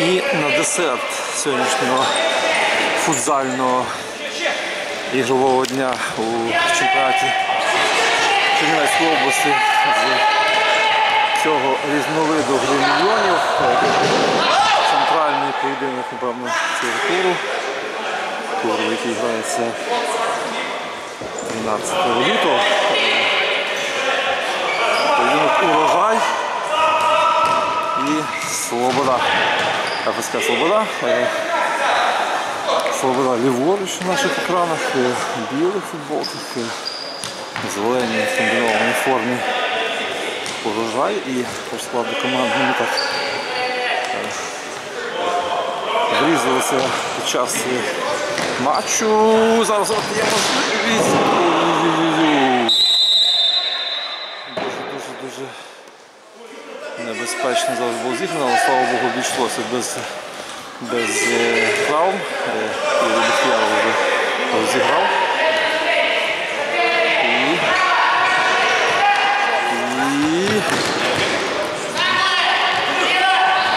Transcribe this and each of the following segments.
І на десерт сьогоднішнього футзального ігрового дня у чемпіонаті Чернівецької області з цього різновиду гри мільйонів. Центральний поєдинок, напевно, цього туру. Тур, який грається 13 лютого. Поєдинок урожай і Слобода. ФСК Слобода. Е, Слобода ліворуч на наших екранах, е, білих футболках, е, зелені в комбінованій формі урожай і по складу команд ми так е, врізалися під час матчу. Зараз от є можливість. Ой-ой-ой. Дуже, дуже, дуже небезпечно зараз було зіграно, але слава Богу, обійшлося без, без е, травм. Е, і Бухтяров вже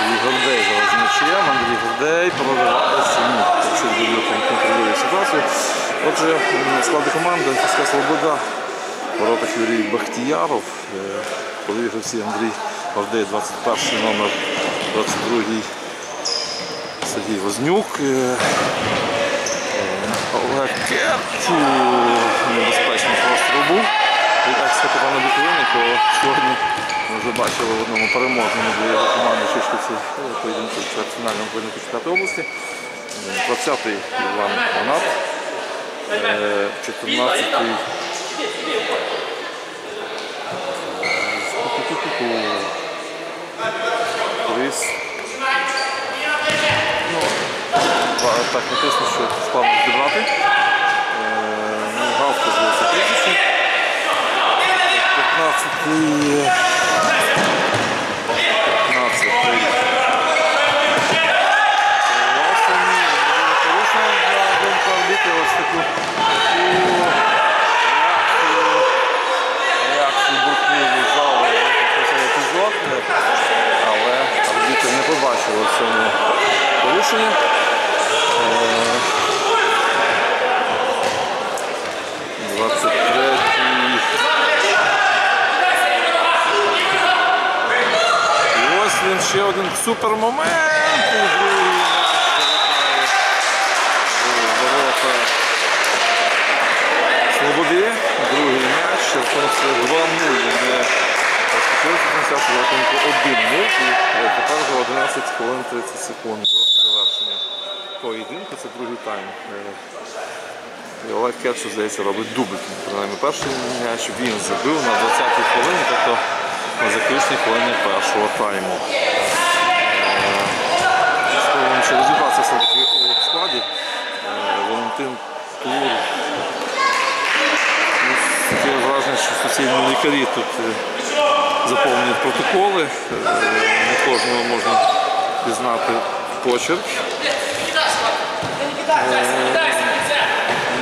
Андрій Гордей зараз з м'ячем. Андрій Гордей проривається. Ні, це контролює ситуацію. Отже, склади команди ФСК Слобода. В воротах Юрій Бахтіяров. Е, Подві гравці Андрій Гордей, 21 номер, 22 Сергій Вознюк. Е, е, Олег Керчу. Небезпечний простріл був. Від екс-капітана Буковини, якого сьогодні ми вже бачили в одному переможному для його команди Шишківці поєдинку в чвертьфінальному поєдинку Чемпіонату області. Е, 20-й Іван Гранат. Е, 14-й Крис. Ну, ба- так написано, що складно зібрати. Е, Ну, Галка здається прізвище. 15-й. 15-й. Власне, можливо, порушення для думку арбітра ось таку таку реакцію реакцію бурхливу залу на цей епізод, але арбітр не побачив у цьому порушення. Е, 23-й. І ось він ще один супермомент. І другий м'яч залітає у ворота Слободи. Другий м'яч. Рахунок стає 2-0. Не розпочалося трансляцію за рахунку 1-0. І е, тепер вже 11 хвилин 30 секунд до завершення поєдинку. Це другий тайм. Е, Олег Керчу, здається, робить дубль. Принаймні перший м'яч він забив на 20-й хвилині, тобто на заключній хвилині першого тайму. Е, Спробуємо ще розібратися все-таки у складі. Валентин Тур. Ну, Таке враження, що суцільні лікарі тут е, заповнюють протоколи. Е, Не кожного можна пізнати почерк.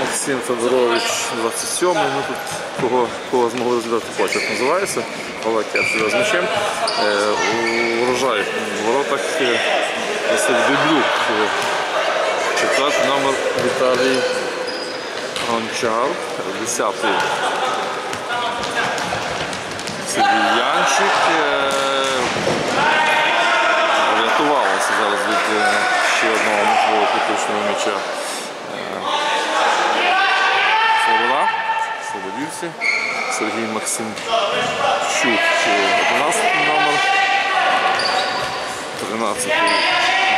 Максим Федорович 27 ну тут кого, кого змогли розглядати почерк називається. Олег Керчева з м'ячем. Е, Урожай в воротах е, Василь Біблюк. Е, Четвертий номер Віталій Гончар. Десятий Сергій Янчик. Е, Врятувалося зараз від е, ще одного можливо критичного м'яча. Слобода, Слободівці, Сергій Максимчук, 11 номер, 13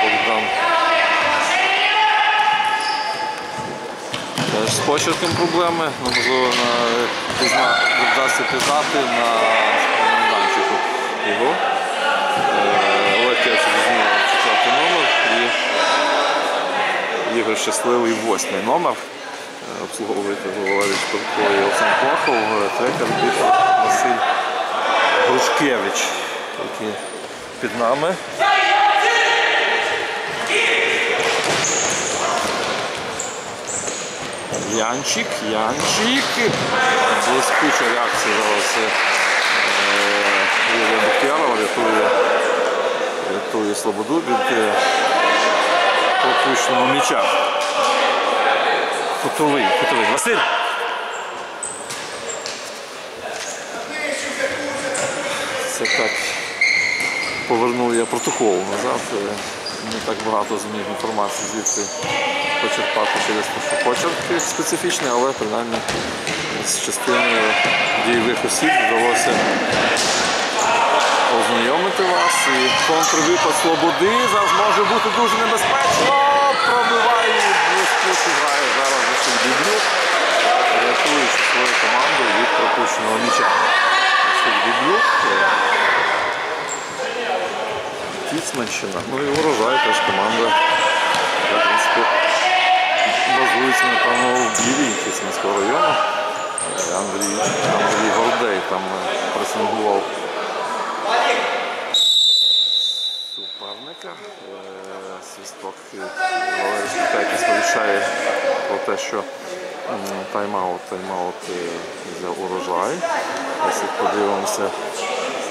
Богдан. З почерком проблеми, можливо, вдасться пізнати на його. Е, Олег четвертий номер і Ігор Щасливий восьмий номер. Е, Обслуговує Валерій Шпилко і Олександр Плахов, е, третій арбітр Василь Грушкевич, який під нами. Янчик, Янчик. Блискуча реакція зараз Юрія Бухтярова рятує, рятує Слободу від е, пропущеного м'яча. Кутовий, кутовий. Василь! Це так. Повернув я протокол назад. е, Не так багато зміг інформації звідси почерпати через те, що почерк специфічний, але принаймні з частиною дійових осіб вдалося ознайомити вас. І контрвипад Слободи зараз може бути дуже небезпечно. Пробиває і грає зараз Василь Біблюк, рятуючи свою команду від пропущеного Біблюк. е, Кіцманщина. Ну і урожай теж команда. В принципі, базується, напевно, в Білій Кіцманського району. Е, Андрій, Андрій Гордей там е, пресингував Е, Свісток е, Валерій Шпитайки сповіщає про те, що тайм-аут, тайм-аут е, за урожай. Якщо подивимося,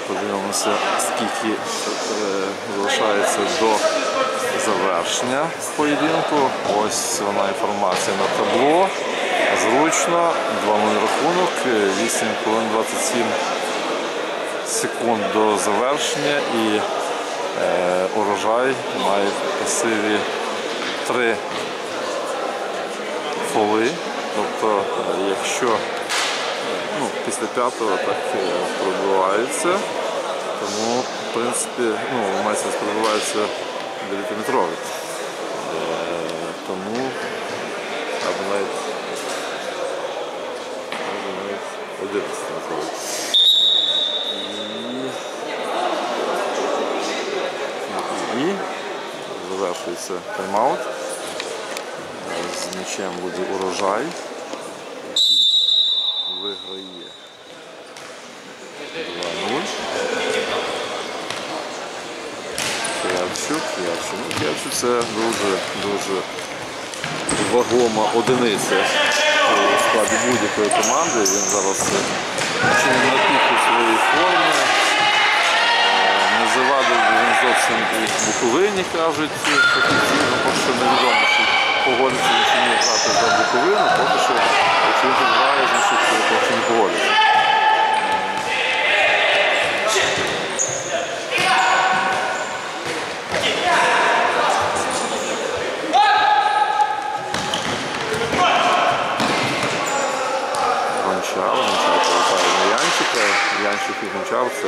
подивимося, скільки е, залишається до завершення поєдинку. Ось вона інформація на табло. Зручно, 2-0 рахунок, е, 8 хвилин 27 секунд до завершення і е, урожай має в пасиві 3 фоли. Тобто, е, якщо е, ну, після п'ятого так е, пробивається, тому в принципі ну, майстер пробивається 9-метровий. Е, тому або навіть 11 метровий. І, і завершується тайм-аут. З м'ячем буде урожай, який виграє 2-0. Кравчук, Кравчук. Ну, Кравчук це дуже, дуже вагома одиниця у складі будь-якої команди. Він зараз чи на піку своєї форми. Е, зовсім і Буковині, кажуть, офіційно, поки що невідомо, чи погодиться чи ні грати за Буковину, поки що, якщо він грає, значить поки що не погодиться. Гончар, Гончар повертає на Янчика. Янчик і Гончар це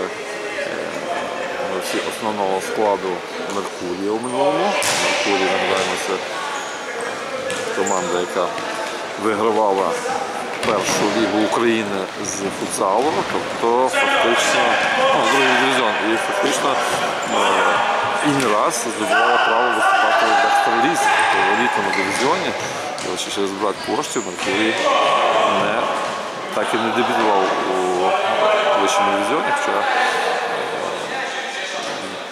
всі основного складу Меркурія у минулому. Меркурій, нагадаємо, це команда, яка вигравала першу лігу України з футзалу, тобто фактично ну, другий дивізіон. І фактично е, і не раз здобувала право виступати в екстралізі, тобто в елітному дивізіоні. І лише через брак коштів Меркурій не так і не дебютував у вищому дивізіоні, хоча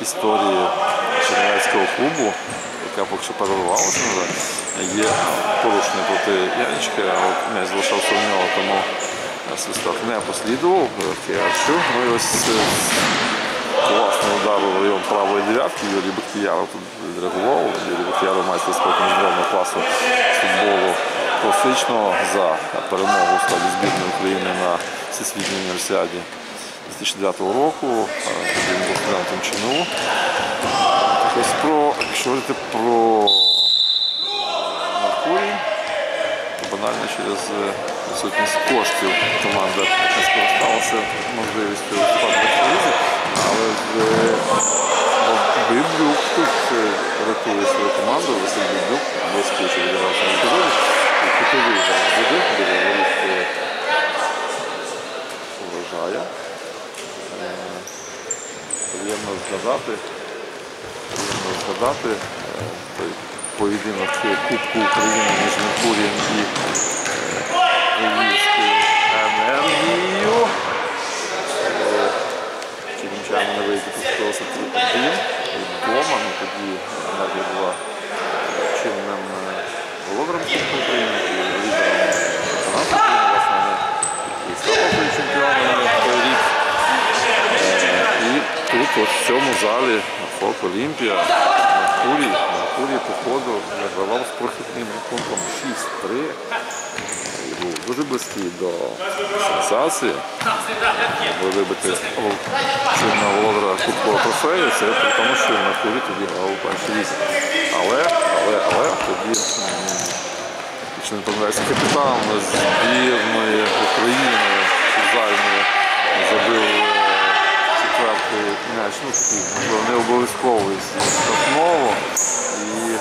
історії Чернівецького клубу, яка поки що переливалася, є порушення проти Яничка, а от м'яч залишався в нього, тому свисток не послідував. Ну і ось е, класний удар у район правої дев'ятки. Юрій Бехтіяров тут відреагував. Юрій Бехтіяров майстер спорту міжнародного класу футболу класичного за перемогу у складі збірної України на Всесвітній універсіаді 2009 року. Е, Він був студентом ЧНУ. Ось про, якщо говорити про Меркурій, то банально через е, відсутність коштів команда не скористалася можливістю виступати в екстралізі, але в Біблюк тут е, рятує свою команду, Василь Біблюк блискуче відігрався на епізоді. Кутовий зараз буде, буде воріт урожая. Е, Приємно згадати, приємно згадати е, той поєдинок Кубку України між Меркурієм і е, Львівською енергією. Е, Чернівчани на виїзді поступилося 3-1 вдома, ну тоді енергія була чинним е, володарем Кубку України в цьому залі, Фок Олімпія, Меркурій, Меркурій по ходу вигравав з прохідним рахунком 6-3. Був дуже близький до сенсації. Ви вибити чинного володара Кубкового трофею, це при тому, що Меркурій тоді грав у першій лізі. Але, але, але тоді якщо не помиляюся, капітан збірної України футзальної забив ну такий, можливо, не обов'язковий з і е,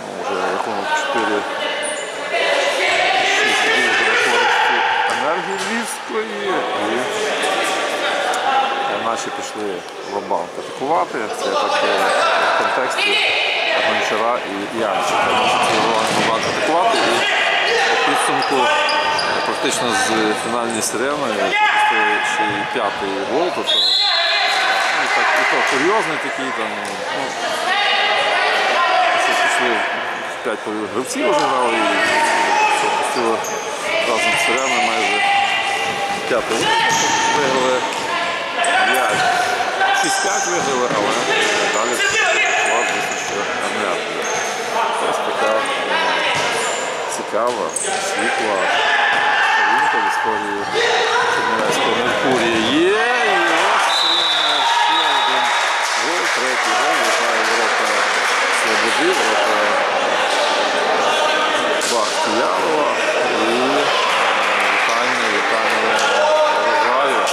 ну, вже рахунок 4 6 вже користі енергії Львівської і е, наші пішли в банк атакувати. Це так в контексті Гончара і Янчика. Наші цілували в банк атакувати і по підсумку е, практично з фінальної сирени п'ятий гол. Тобто, ну, так, і то курйозний такий там. Ну, що пішли 5 гравців вже грали і пропустили разом з сиреною майже п'ятий гол. Виграли 5. 6-5 виграли, але далі звісно, що енергія. Ось така е, цікава, світла сторінка в історії Меркурія є. І ось він е, ще один гол, третій гол, вітає ворота Свободи, ворота Бахтиярова. І е, вітання, вітання врожаю.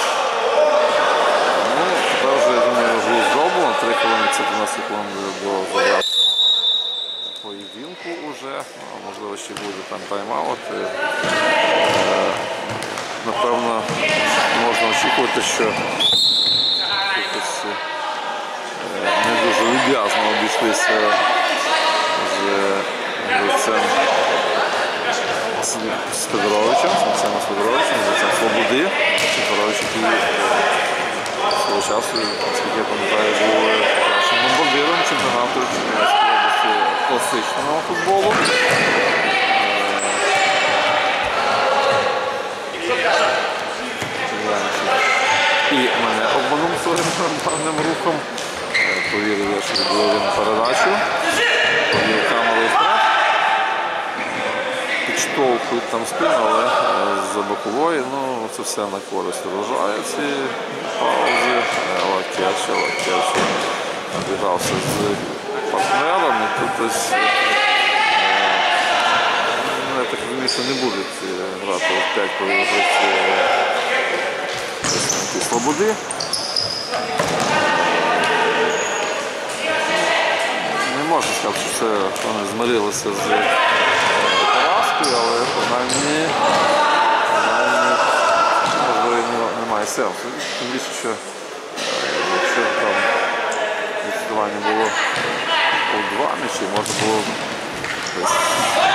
Ну, тепер вже, я думаю, гол зроблено. 3 хвилини 14 секунд до завершення поєдинку вже. А, Можливо, ще буде там тайм-аут. І, е, Напевно, очікувати, що якось е, не дуже люб'язно обійшлися з гравцем з- Федоровичем, з Максимом Федоровичем, з гравцем Свободи. Федорович, який е, свого часу, наскільки я пам'ятаю, був кращим бомбардиром чемпіонату Чернівецької області класичного футболу. І мене обманув своїм нормальним рухом. Повірив я, що він передачу. Повів камеру вперед. Підштовхують там спину, але е, з бокової, ну це все на користь врожає ці паузи. Е, Лакеча, Лакеча обігрався з партнерами. Тут ось е, ну, я так розумію, що не будуть грати в 5 по представники Не можна сказати, що це вони змирилися з е, поразкою, але принаймні, можливо, немає сенсу. Тим більше, що е, якщо там відсутування було у два м'ячі, можна було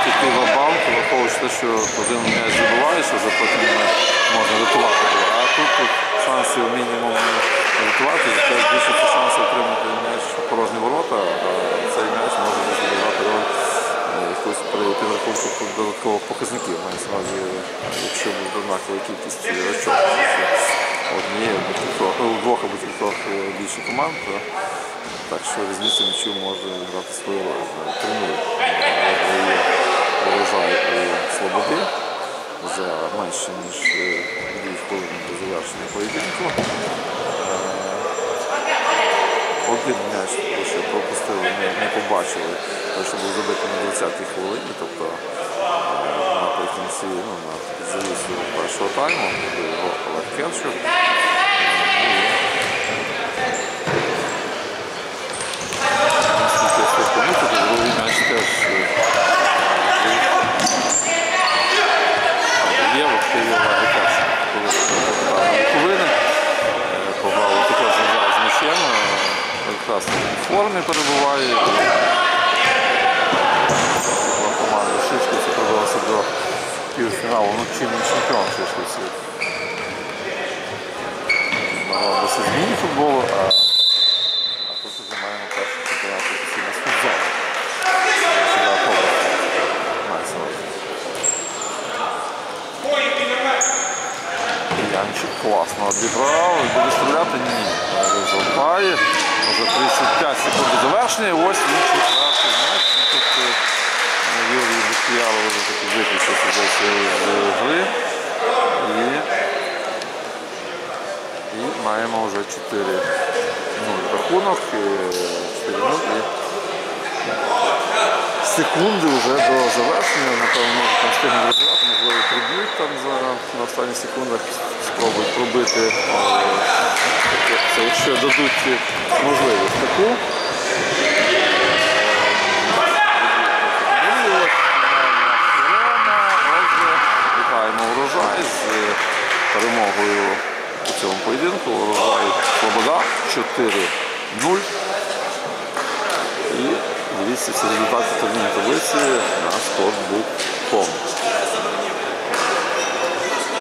піти в банк, враховуючи те, що один м'яч забуваєш, вже потім можна рятувати. А тут, тут шансів мінімум рятувати, це більше шанси отримати м'яч порожні ворота, а цей м'яч може відіграти роль е, якось при підрахунку додаткових показників. На увазі, якщо буде однакова кількість очок однієї або кількох, ну, двох або кількох е, більше команд, так що різниця м'ячів може грати свою роль. Тренує урожай у Слободи за менше ніж е, дві хвилини до завершення поєдинку. Е, Один м'яч лише пропустили, не, не побачили, що був забитий на 20-й хвилині, тобто е, наприкінці, ну, на завісі першого тайму, його Олег Кенчук. Наскільки я встиг помітити, другий м'яч теж е, є от Києва агітація. Коли попитав на Буковини, е, Павло також грав з м'ячем, е, прекрасно в формі перебуває. команда Шишківці пробилася до півфіналу, ну чинний чемпіон Шишківці. Досить зміні футболу, а, тут вже маємо перший чемпіонат офіційно з футзалу. Янчик класно обіграв. Буде стріляти? Ні. Може 35 секунд до завершення. Ось він четвертий матч. Ну, Тут тобто, е, Юрій Букіяло вже таки виключився з е, гри. І, маємо вже 4 ну, рахунок, е, 4 і секунди вже до завершення, напевно, може там встигнуть розіграти, можливо, приб'ють там зараз на останніх секундах, спробують пробити, е, якщо дадуть можливість таку. Фінальна вітаємо урожай з перемогою у цьому поєдинку. Урожай Слобода 4-0. Дивіться всі результати турнірної таблиці на спортбук.com.